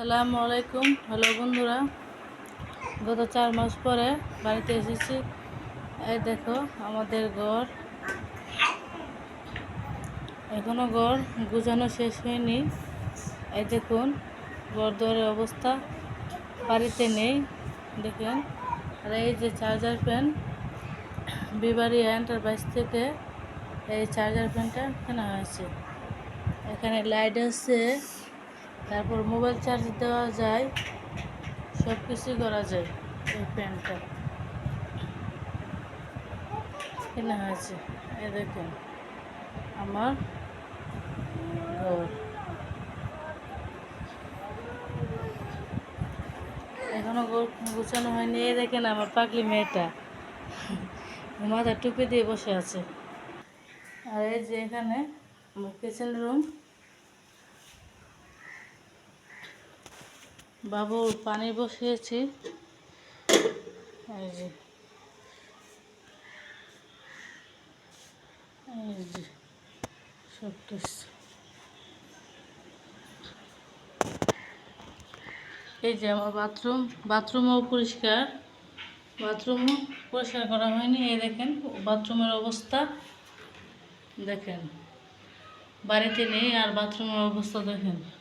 আসসালামু আলাইকুম। হ্যালো বন্ধুরা, গত চার মাস পরে বাড়িতে এসেছি। এই দেখো, আমাদের ঘর। এখনও ঘর গুছানো শেষ হয়নি। এই দেখুন, ঘর দরের অবস্থা। বাড়িতে নেই, দেখেন। আর এই যে চার্জার ফ্যান বিবারি এন্টারপ্রাইজ থেকে এই চার্জার ফ্যানটা কেনা হয়েছে। এখানে লাইট আছে। তারপর মোবাইল চার্জ দেওয়া যায় সব কিছুই করা যায় এই প্যান্টটা কেনা হয়েছে। এ দেখুন, আমার ঘর। এখনও গোছানো হয়নি। এই দেখেন আমার পাগলি মেয়েটা। মাথা টুপি দিয়ে বসে আছে। আর এই যে এখানে আমার কিচেন রুম বাবুর পানি বসিয়েছি। এই যে। এই যে, সব এই যে আমার বাথরুম, বাথরুমও পরিষ্কার। বাথরুমও পরিষ্কার করা হয়নি, এই দেখেন, বাথরুমের অবস্থা। দেখেন, বাড়িতে নেই আর বাথরুমের অবস্থা দেখেন।